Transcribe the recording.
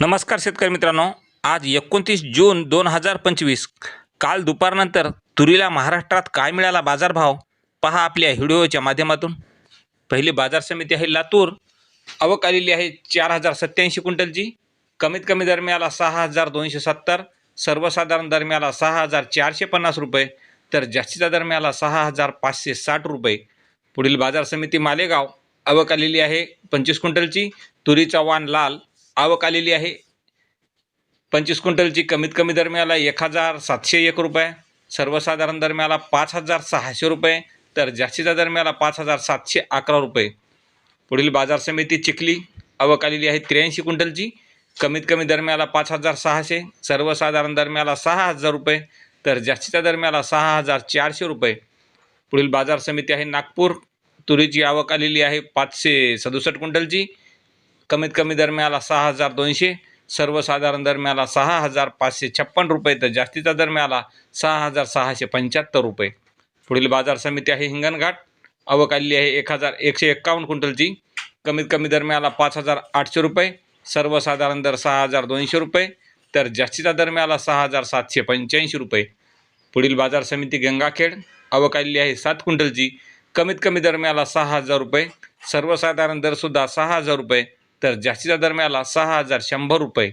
नमस्कार शेतकरी मित्रांनो. आज एकोणतीस जून दोन हजार पंचवीस. काल दुपारनंतर तुरीला महाराष्ट्रात काय मिळाला बाजारभाव? पहा आपल्या व्हिडिओच्या माध्यमातून. पहिली बाजार समिती आहे लातूर. आवक आलेली आहे चार हजार सत्याऐंशी क्विंटलची. कमीत कमी दर मिळाला सहा हजार दोनशे सत्तर. सर्वसाधारण दर मिळाला सहा हजार चारशे पन्नास रुपये. तर जास्तीचा दर मिळाला सहा हजार पाचशे साठ रुपये. पुढील बाजार समिती मालेगाव. आवक आलेली आहे पंचवीस क्विंटलची. तुरीचा वाण लाल. आवक आलेली आहे. पंचवीस क्विंटलची कमीत कमी दरम्याला एक हजार सातशे एक रुपये सर्वसाधारण दरम्याला पाच हजार सहाशे रुपये तर जास्तीच्या दरम्याला पाच हजार सातशे अकरा रुपये. पुढील बाजार समिती चिखली आवक आलेली आहे त्र्याऐंशी क्विंटलची कमीत कमी दरम्याला पाच हजार सहाशे सर्वसाधारण दरम्याला सहा हजार रुपये तर जास्तीच्या दरम्याला सहा हजार चारशे रुपये. पुढील बाजार समिती आहे नागपूर तुरीची आवक आलेली आहे पाचशे सदुसष्ट क्विंटलची कमीत कमी दरम्याला सहा हजार दोनशे सर्वसाधारण दरम्याला सहा हजार पाचशे छप्पन रुपये तर जास्तीचा दरम्याला सहा हजार सहाशे पंच्याहत्तर रुपये. पुढील बाजार समिती आहे हिंगणघाट. आवक आहे एक हजार एकशे एक्कावन्न क्विंटलची. कमीत कमी दरम्याला पाच हजार आठशे रुपये सर्वसाधारण दर सहा हजार दोनशे रुपये तर जास्तीचा दरम्याला सहा हजार सातशे पंच्याऐंशी रुपये. पुढील बाजार समिती गंगाखेड. आवक आलेली आहे सात क्विंटलची. कमीत कमी दरम्याला सहा हजार रुपये सर्वसाधारण दरसुद्धा सहा हजार रुपये तर जास्तीचा दर मिळाला सहा हजार शंभर रुपये.